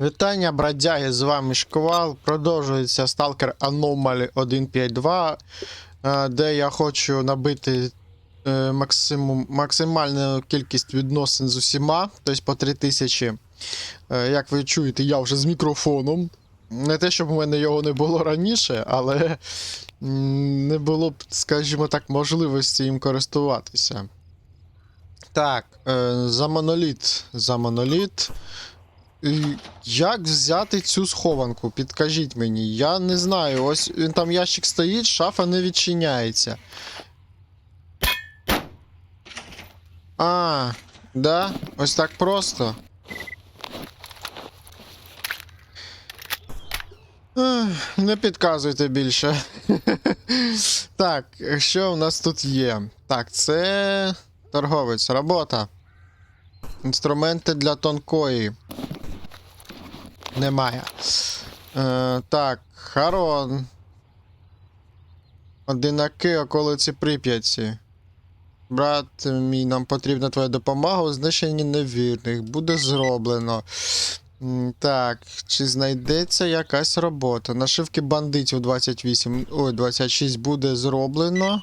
Вітання, бродяги, з вами Шквал. Продовжується Stalker Anomaly 1.5.2, е, де я хочу набити е, максимум, максимальну кількість відносин з усіма, тобто по 3000. Е, Як ви чуєте, я вже з мікрофоном. Не те, щоб у мене його не було раніше, але не було б, скажімо так, можливості їм користуватися. Так, е, за моноліт. За моноліт. І Як взяти цю схованку? Підкажіть мені. Я не знаю. Ось він там ящик стоїть, шафа не відчиняється. А, да? Ось так просто. Не підказуйте більше. так, що в нас тут є? Так, це торговець, робота. Інструменти для тонкої. Немає. Е, так, Харон. Одинаки околиці Прип'яті. Брат мій, нам потрібна твоя допомога у знищенні невірних. Буде зроблено. Так, чи знайдеться якась робота? Нашивки бандитів 28. Ой, 26 буде зроблено.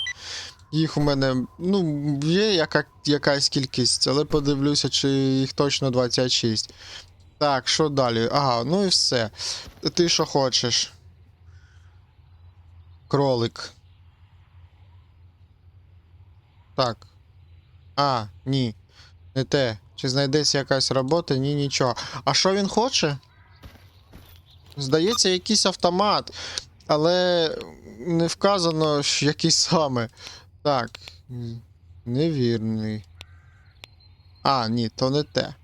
Їх у мене, ну, є яка, якась кількість, але подивлюся, чи їх точно 26. Так, що далі? Ага, ну і все. Ти що хочеш? Кролик. Так. А, ні. Не те. Чи знайдеться якась робота? Ні, нічого. А що він хоче? Здається, якийсь автомат. Але не вказано, який саме. Так. Невірний. А, ні, то не те.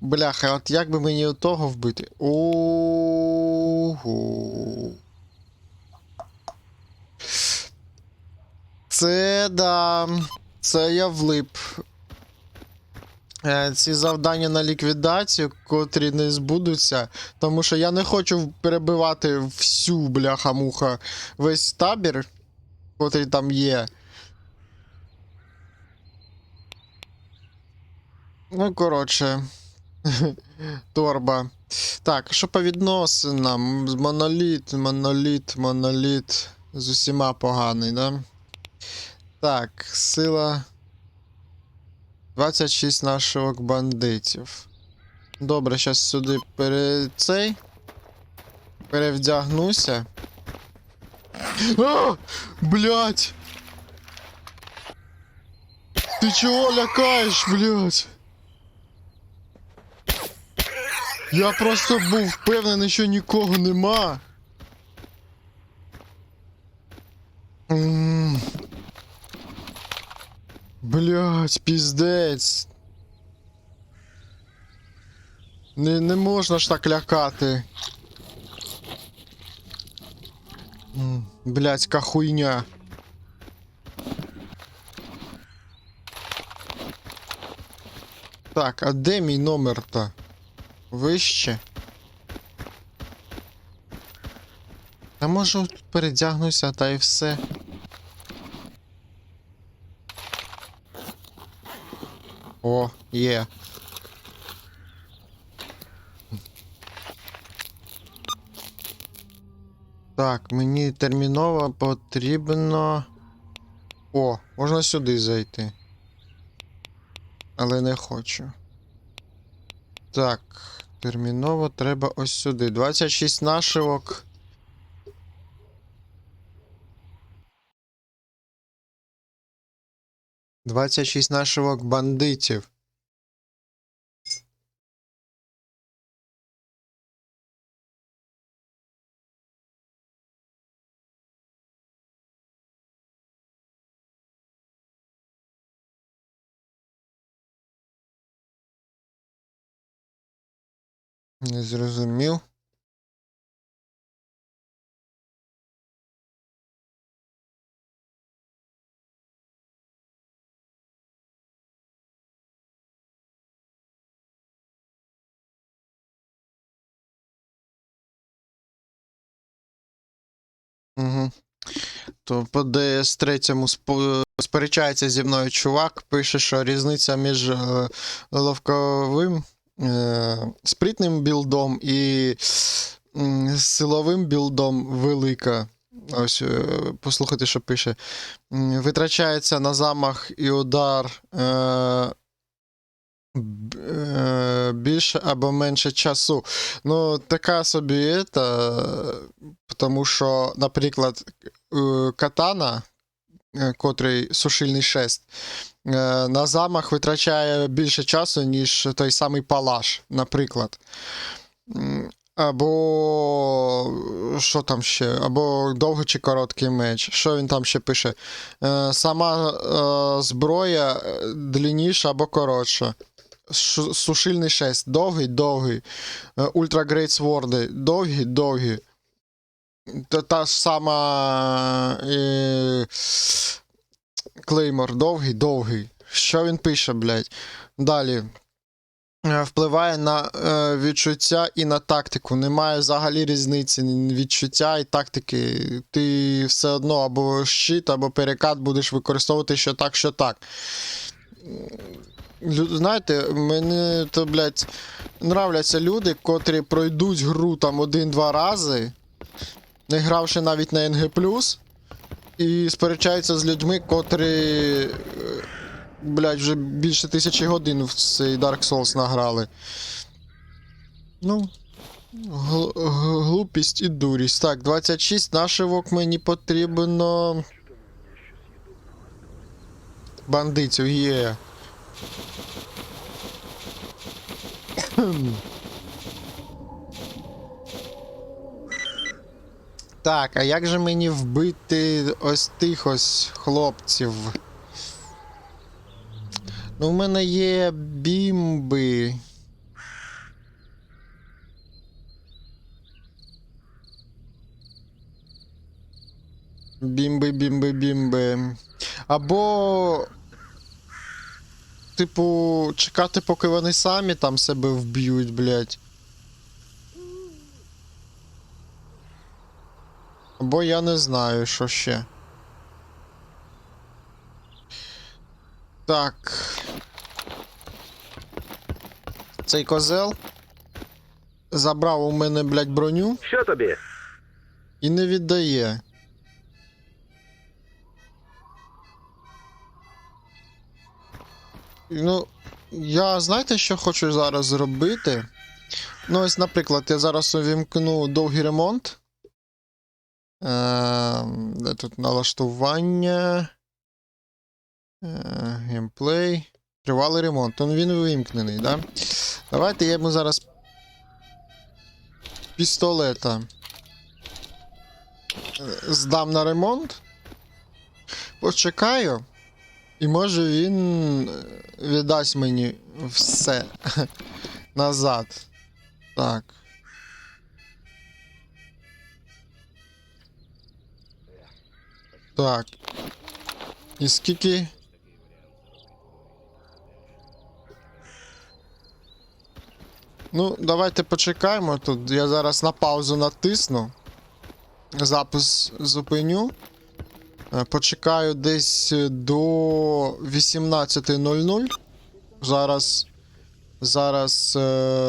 Бляха, от як би мені того вбити? Ого. Це да. Це я влип. Е, Ці завдання на ліквідацію, котрі не збудуться, тому що я не хочу перебивати всю бляха-муха весь табір, котрий там є. Ну, коротше. Торба. Так, що по відносинам? Моноліт, моноліт, моноліт. З усіма поганий, да? Так, сила. 26 наших бандитів. Добре, зараз сюди пере... цей. Перевдягнуся. А! Блять! Ти чого лякаєш, блять? Я просто був впевнений, що нікого нема. Блять, піздець. Не, не можна ж так лякати. М, Блядська хуйня. Так, а де мій номер-то? Вище. Та може тут передягнуся, та й все. О, є. Так, мені терміново потрібно. О, можна сюди зайти. Але не хочу. Так, терміново треба ось сюди. 26 нашивок. Двадцять шість нашивок бандитів. Не зрозумів. То по ДС-3 спо- сперечається зі мною чувак, пише, що різниця між е, ловковим спритним білдом і силовим білдом велика. Ось, е, послухайте, що пише. Витрачається на замах і удар е, е, більше або менше часу. Ну, така собі ета, тому що, наприклад, е, катана, е, котрий сушильний шест, е, на замах витрачає більше часу, ніж той самий палаш, наприклад. Або що там ще? Або довгий чи короткий меч. Що він там ще пише? Е, сама е, зброя е, длинніша або коротша. Сушильний шест. Довгий, довгий. Е, Ультра Грейт Сворди. Довгі, довгі. Та, та ж сама. Е, Клеймор. Довгий, довгий. Що він пише, блядь? Далі. Е, Впливає на е, відчуття і на тактику. Немає взагалі різниці відчуття і тактики. Ти все одно або щит, або перекат будеш використовувати що так, що так. Знаєте, мені то, блядь, нравляться люди, котрі пройдуть гру там один-два рази, не гравши навіть на НГ, і сперечаються з людьми, котрі. е, Блядь, вже більше тисячі годин в цей Dark Souls награли. Ну. гл- Глупість і дурість. Так, 26 нашивок мені потрібно. Бандитів є. Так, а як же мені вбити ось тих ось хлопців? Ну, в мене є бімби. Бімби, бімби, бімби. Або. Типу, чекати, поки вони самі там себе вб'ють, блядь. Або я не знаю, що ще. Так. Цей козел забрав у мене, блядь, броню Що тобі? і не віддає. Ну, я знаєте, що хочу зараз зробити? Ну, ось, наприклад, я зараз увімкну довгий ремонт. Де тут налаштування. Е, геймплей. Тривалий ремонт. Он він вимкнений, да? Давайте я йому зараз пістолета е, здам на ремонт. Почекаю. І може він е, віддасть мені все назад. Так. Так. І скільки. Ну, давайте почекаємо тут. Я зараз на паузу натисну. Запис зупиню. Е, Почекаю десь до 18.00. Зараз. Зараз е,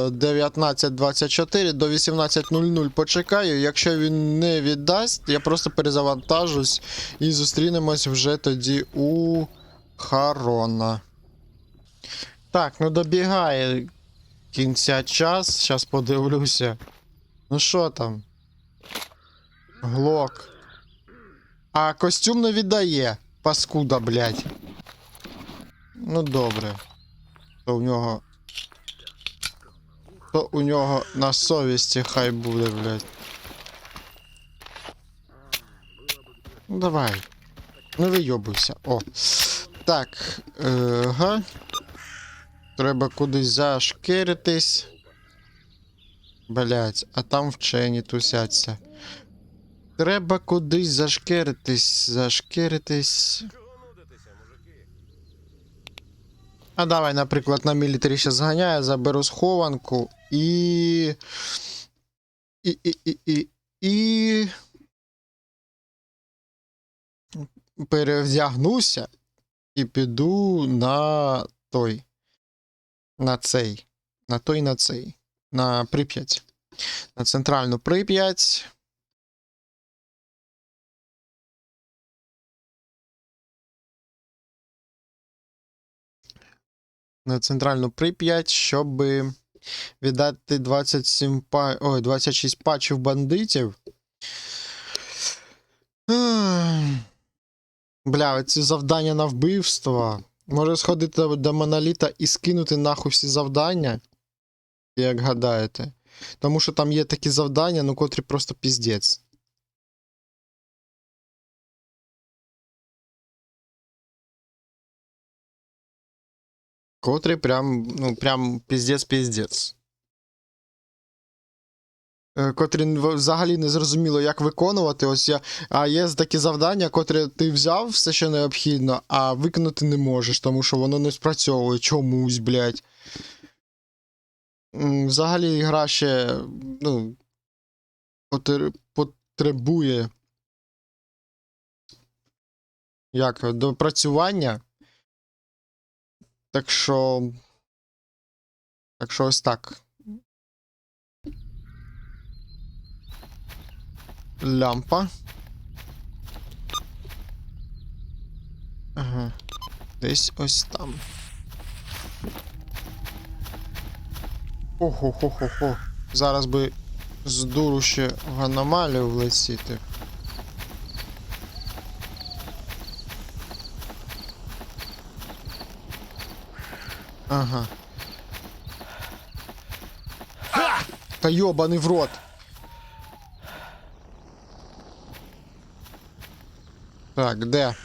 19.24 до 18.00 почекаю. Якщо він не віддасть, я просто перезавантажусь і зустрінемось вже тоді у Харона. Так, ну добігає кінця час. Зараз подивлюся. Ну що там? Глок. А костюм не віддає. Паскуда, блядь. Ну добре. То у нього. То у нього на совісті хай буде, блядь. Ну давай. Не вийобуйся. О. Так. е. Треба кудись зашкеритись. Блять, а там вчені тусяться. Треба кудись зашкеритись, зашкеритись. А давай, наприклад, на мілітарі ще зганяю, заберу схованку і. І. І. І. І. і... Перевдягнуся і піду на той. На цей. на той на цей. На Прип'ять. На центральну Прип'ять. На центральну Прип'ять, щоб віддати 27 па... Ой, 26 патчів бандитів. Бля, ці завдання на вбивство. Може сходити до моноліта і скинути нахуй всі завдання, як гадаєте. Тому що там є такі завдання, ну котрі просто піздець. Котрі прям, ну, прям піздець-піздець. Е, Котрі взагалі не зрозуміло, як виконувати. Ось я. А є такі завдання, котрі ти взяв все, що необхідно, а виконати не можеш, тому що воно не спрацьовує чомусь, блядь. Взагалі гра ще, ну, потребує як допрацювання. Так що. Так що ось так. Лямпа. Ага. Десь ось там. Охо-хо-хо-хо. Зараз би з дуру ще в аномалію влетіти. Ага. Та йобаний в рот. Так, де?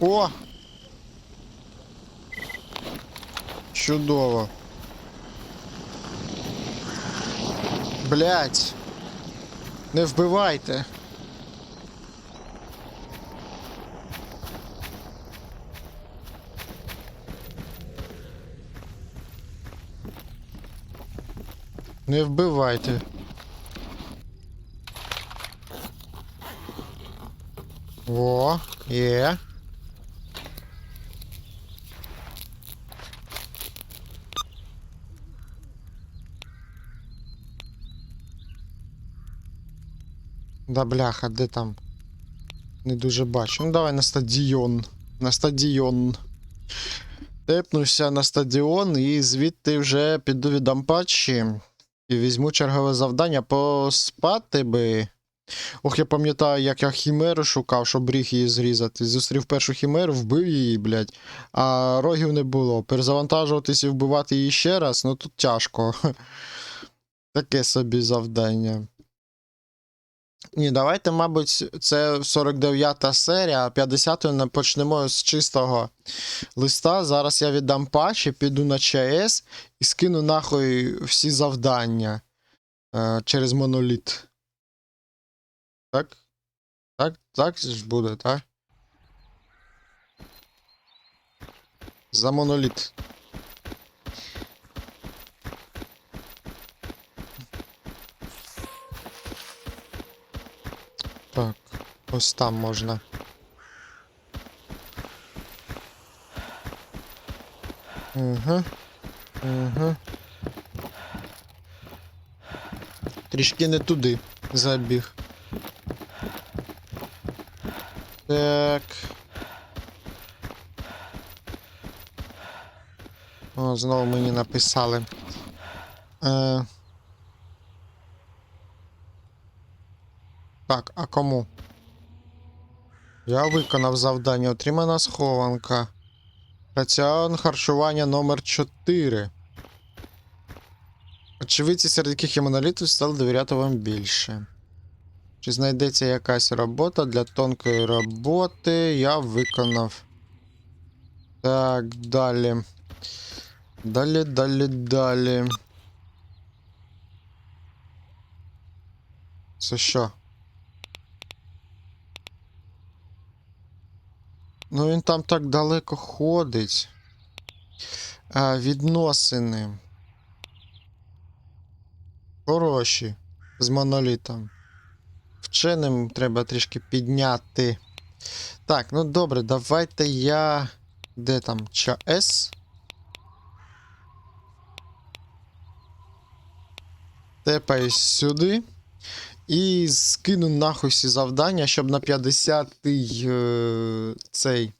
О! Чудово. Блять. Не вбивайте. Не вбивайте. О, є. Да бляха, де там? Не дуже бачу. Ну давай на стадіон. На стадіон. Тепнуся на стадіон і звідти вже піду віддам патчі. Візьму чергове завдання поспати би. Ох, я пам'ятаю, як я хімеру шукав, щоб ріг її зрізати. Зустрів першу хімеру, вбив її, блядь, а рогів не було. Перезавантажуватись і вбивати її ще раз, ну тут тяжко. Таке собі завдання. Ні, давайте, мабуть, це 49-та серія, а 50-ю почнемо з чистого листа. Зараз я віддам патчі, піду на ЧАЕС і скину нахуй всі завдання е, через моноліт. Так? Так, так ж буде, так? За моноліт. Так, ось там можна. Угу. Угу. Трішки не туди забіг. Так. О, знову мені написали. Е... Так, а кому? Я виконав завдання. Отримана схованка. Раціон харчування номер 4. Очевидці, серед яких є монолітів, стали довіряти вам більше. Чи знайдеться якась робота для тонкої роботи? Я виконав. Так, далі. Далі, далі, далі. Це що? Ну він там так далеко ходить. А, відносини. Хороші. З монолітом. Вченим треба трішки підняти. Так, ну добре, давайте я Де там ЧАЕС? Тепаюсь сюди. І скину нахуй всі завдання, щоб на 50-й е, цей.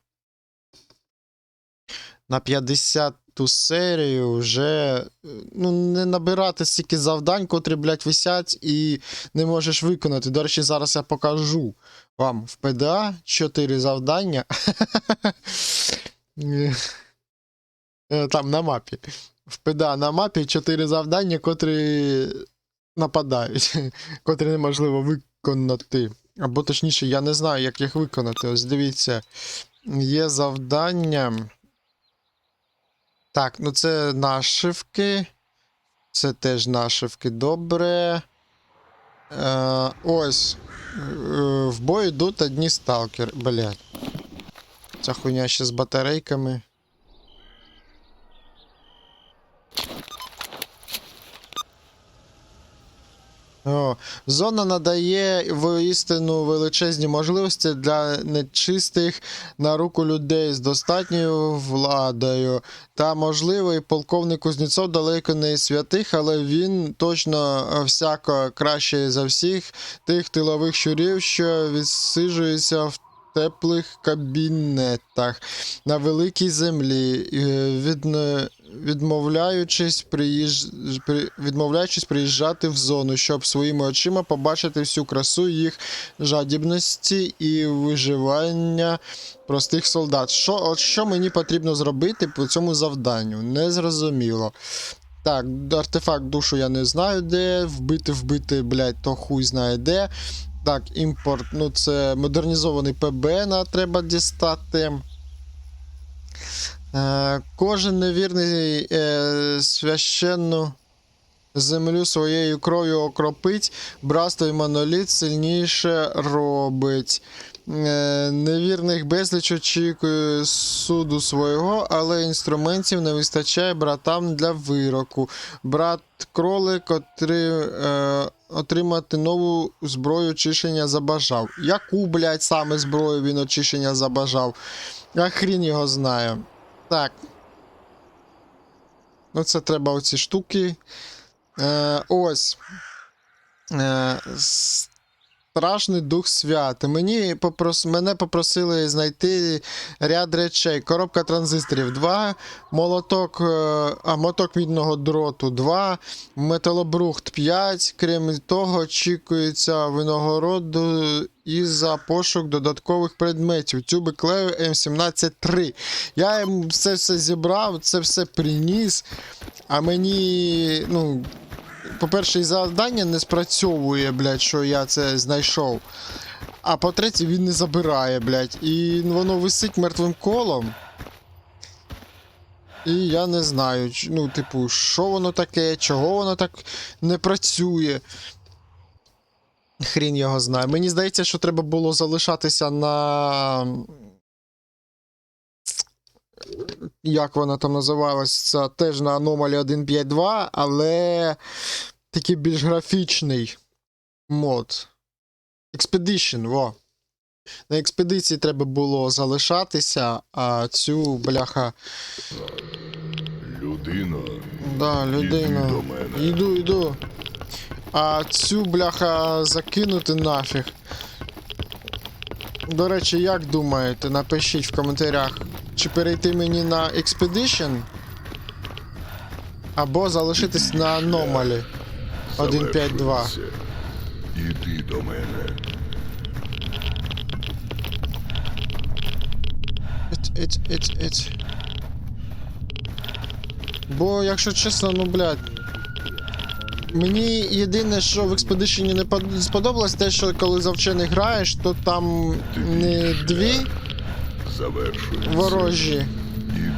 На 50-ту серію вже е, ну, не набирати стільки завдань, котрі, блядь, висять і не можеш виконати. До речі, зараз я покажу вам в ПДА 4 завдання. Е, Там на мапі. В ПДА на мапі 4 завдання, котрі нападають, котрі неможливо виконати. Або точніше, я не знаю, як їх виконати. Ось дивіться, є завдання. Так, ну це нашивки. Це теж нашивки. Добре. Е, ось. Е, в бой йдуть одні сталкери. Блядь. Ця хуйня ще з батарейками. О, зона надає воістину величезні можливості для нечистих на руку людей з достатньою владою. Та, можливо, і полковник Кузнєцов далеко не святих, але він точно всяко краще за всіх тих тилових щурів, що відсиджуються в теплих кабінетах на великій землі, е, відно- відмовляючись, приїж... при- відмовляючись приїжджати в зону, щоб своїми очима побачити всю красу їх жадібності і виживання простих солдат. Що, от що мені потрібно зробити по цьому завданню? Незрозуміло. Так, артефакт душу я не знаю де. Вбити, вбити, блядь, то хуй знає де. Так, імпорт, ну це модернізований ПБ треба дістати. Е, кожен невірний е, священну землю своєю кров'ю окропить, братство і моноліт сильніше робить. Е, невірних безліч очікує суду свого, але інструментів не вистачає братам для вироку. Брат кролик отри, е, отримати нову зброю очищення забажав. Яку, блядь, саме зброю він очищення забажав? А хрін його знає. Так. Ну, це треба оці штуки. Е, ось. Е, страшний дух свят. Мені попрос... Мене попросили знайти ряд речей. Коробка транзисторів 2, молоток, е, а, моток мідного дроту 2, металобрухт 5. Крім того, очікується винагороду і за пошук додаткових предметів. Тюби клею М17-3. Я їм це все зібрав, це все приніс. А мені, ну, по-перше, завдання не спрацьовує, блядь, що я це знайшов. А по-третє, він не забирає, блядь. І воно висить мертвим колом. І я не знаю, ну, типу, що воно таке, чого воно так не працює. Хрін його знає. Мені здається, що треба було залишатися на. Як вона там називалась? Це теж на Anomaly 1.5.2, але такий більш графічний мод. Expedition, во. На експедиції треба було залишатися, а цю бляха. Людино, Да, іди людина. до мене. Йду, йду. А цю бляха закинути нафіг. До речі, як думаєте, напишіть в коментарях, чи перейти мені на Expedition, або залишитись на Anomaly 1.5.2. Завершується. Іди до мене. Ить, ить, ить, ить. Бо, якщо чесно, ну блядь. Мені єдине, що в Expedition не сподобалось, те, що коли за вчених граєш, то там не дві Завершується. ворожі,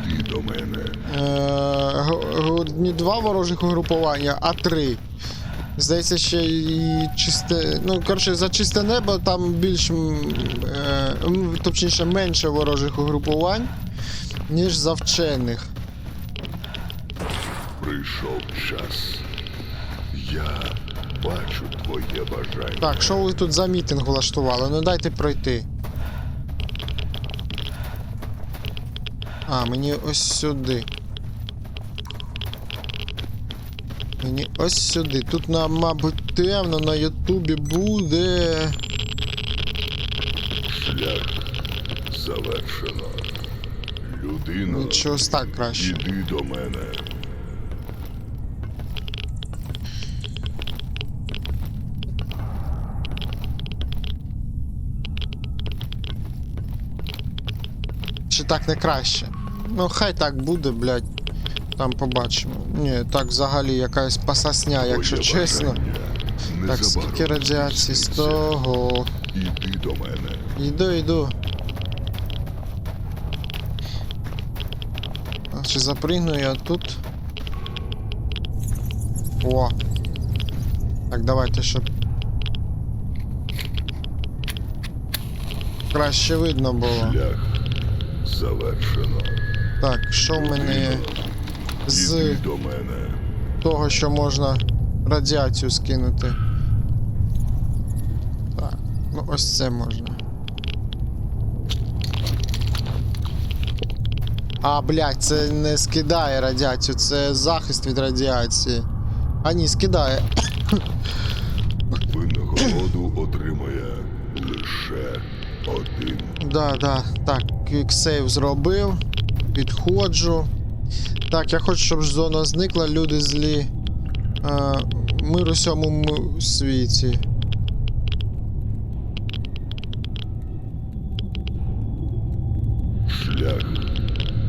Іди до мене. е, не два ворожих угрупування, а три. Здається, ще і чисте. Ну, коротше, за чисте небо там більш е, точніше менше ворожих угрупувань, ніж за вчених. Прийшов час. Я бачу твоє бажання. Так, що ви тут за мітинг влаштували? Ну дайте пройти. А, мені ось сюди. Мені ось сюди. Тут, на, мабуть, темно на Ютубі буде. Шлях завершено. Людино, Нічого так краще. іди до мене. Чи так не краще? Ну, хай так буде, блядь. Там побачимо. Ні, так взагалі якась пасасня, якщо чесно. Так, скільки радіації? З того. Іди до мене. Йду, йду. А чи запригну я тут? О. Так, давайте, щоб. Краще видно було. Шлях завершено. Так, що в мене з того, що можна радіацію скинути? Так, ну ось це можна. А, блядь, це не скидає радіацію, це захист від радіації. А ні, скидає. Винагороду отримає лише один. Да, да. Так, квіксейв зробив. Підходжу. Так, я хочу, щоб зона зникла, люди злі. А, мир у сьому світі. Шлях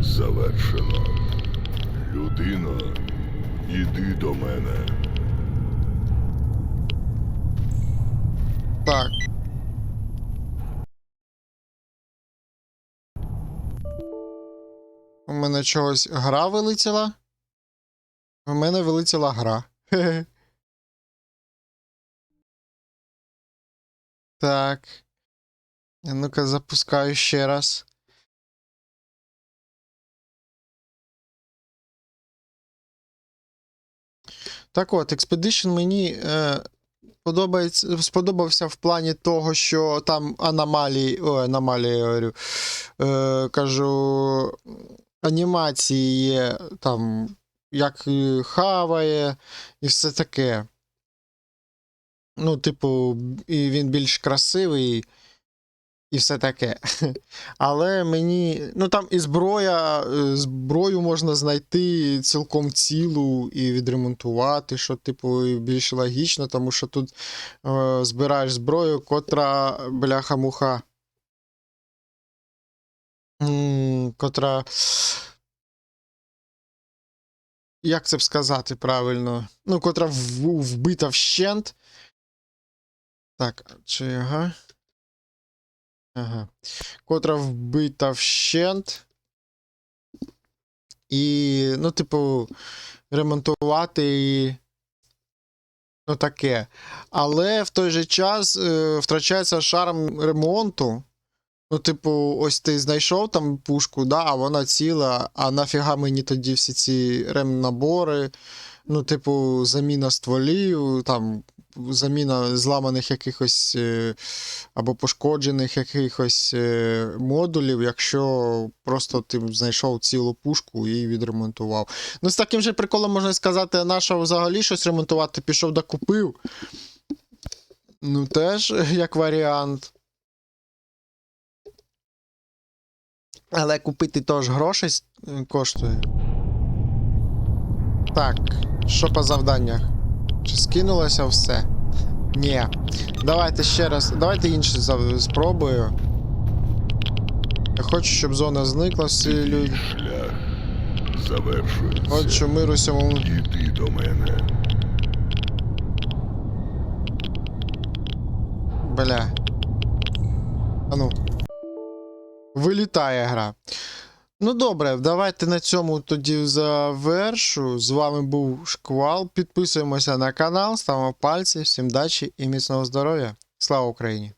завершено. Людино, іди до мене. Мене чогось гра вилетіла. У мене вилетіла гра. Так. Ну-ка, запускаю ще раз. Так от, Expedition мені е, подобається, сподобався в плані того, що там аномалії, о, аномалії, я говорю, е, кажу, анімації є, там, як е, хаває і все таке. Ну, типу, і він більш красивий і все таке. Але мені. Ну там і зброя, е, зброю можна знайти цілком цілу і відремонтувати, що, типу, більш логічно, тому що тут е, збираєш зброю, котра бляха-муха. Котра. Як це б сказати правильно? Ну, котра вбита вщент. Так, чи ага. Ага. Котра вбита вщент. І, ну, типу, ремонтувати її. Ну, таке. Але в той же час е, втрачається шарм ремонту. Ну, типу, ось ти знайшов там пушку, да, а вона ціла, а нафіга мені тоді всі ці ремнабори, ну, типу, заміна стволів, там, заміна зламаних якихось е, або пошкоджених якихось е, модулів, якщо просто ти знайшов цілу пушку і відремонтував. Ну, з таким же приколом можна сказати, наша взагалі щось ремонтувати, пішов да купив. Ну, теж як варіант. Але купити теж грошей коштує. Так, що по завданнях? Чи скинулося все? Ні. Давайте ще раз. Давайте інше спробую. Я хочу, щоб зона зникла, всі люди. Шлях завершується. Хочу миру сьому. Іди до мене. Бля. А ну. Вилітає гра. Ну добре, давайте на цьому тоді завершу. З вами був Шквал. Підписуємося на канал, ставимо пальці. Всім дачі і міцного здоров'я. Слава Україні!